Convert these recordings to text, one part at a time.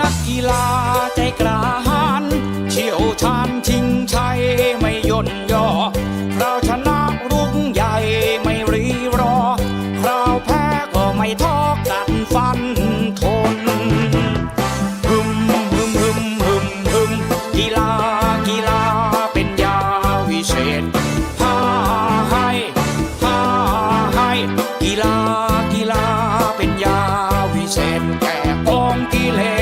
นักกีฬาใจกล้าหาญเชี่ยวชาญชิงชัยไม่ย่นย่อเราชนะรุ่งใหญ่ไม่รีรอเราวแพ้ก็ไม่ท้อกัดฟันทนฮึมฮึมฮึมฮึมฮึมกีฬากีฬาเป็นยาวิเศษพาให้พาให้กีฬากีฬาเป็นยาวิเศษแก่กองกิเลส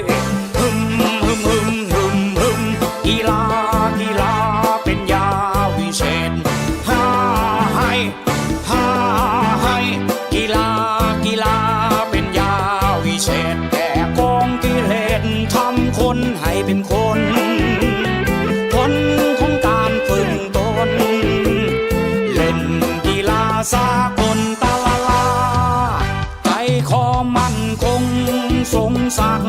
ให้เป็นคนผลของการฝึกตน เล่นกีฬาสากลตาลาลาใจคอมั่นคงสงสัง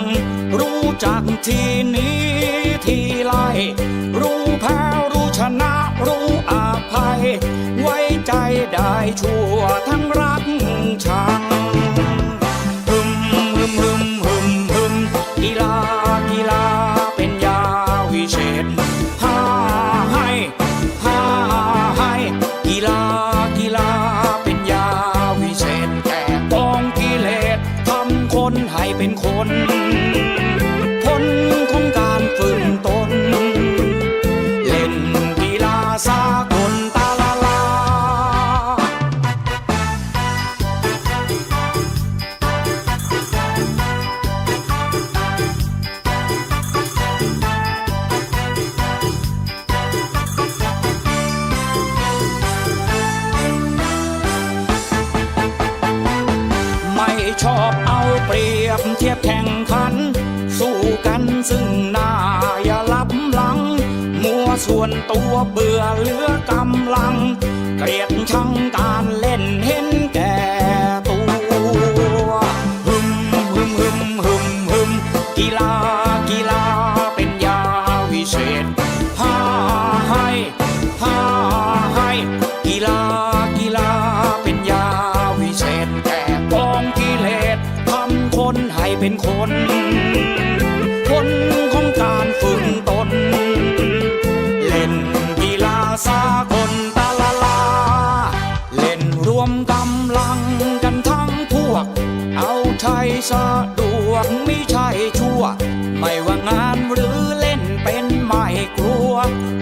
รู้จักทีนี้ทีไรรู้แพ้รู้ชนะรู้อาภัย ไว้ใจได้ชั่วทั้งรักชัง นคนผลของการฝืนตน เล่นกีฬาสาก ชอบเอาเปรียบเทียบแข่งขัน สู้กันซึ่งหน้าอย่าลับหลัง มัวส่วนตัวเบื่อเหลือกำลัง เป็นคนผลของการฝึกตน เล่นกีฬาสากลตาลาลา เล่นรวมกำลังกันทั้งพวก เอาใช้สะดวกไม่ใช่ชั่ว ไม่ว่างานหรือเล่นเป็นไม่กลัว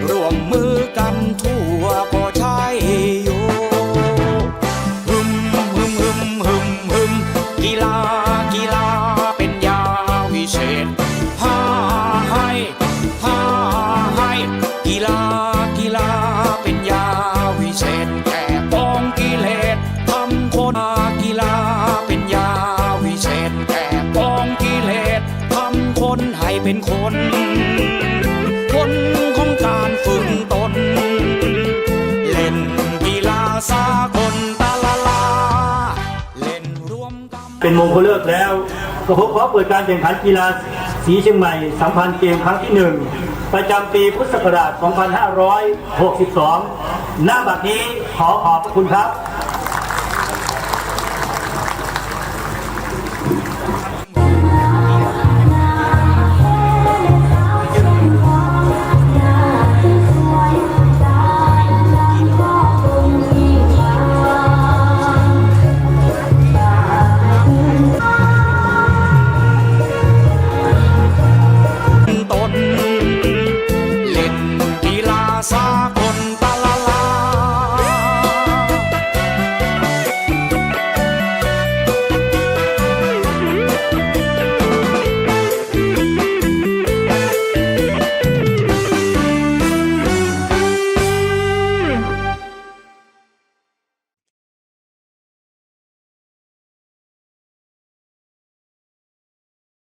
ร่วมมือกันทั่วก็ใช่อยู่ฮึมฮึมฮึมฮึมฮึมกีฬากีฬา เป็นมงคลเลิกแล้วก็พบขอเปิดการแข่งขันกีฬาสีเชียงใหม่สัมพันธ์เกมครั้งที่หนึ่งประจำปีพุทธศักราช 2562 หน้าบัดนี้ขอขอบพระคุณครับ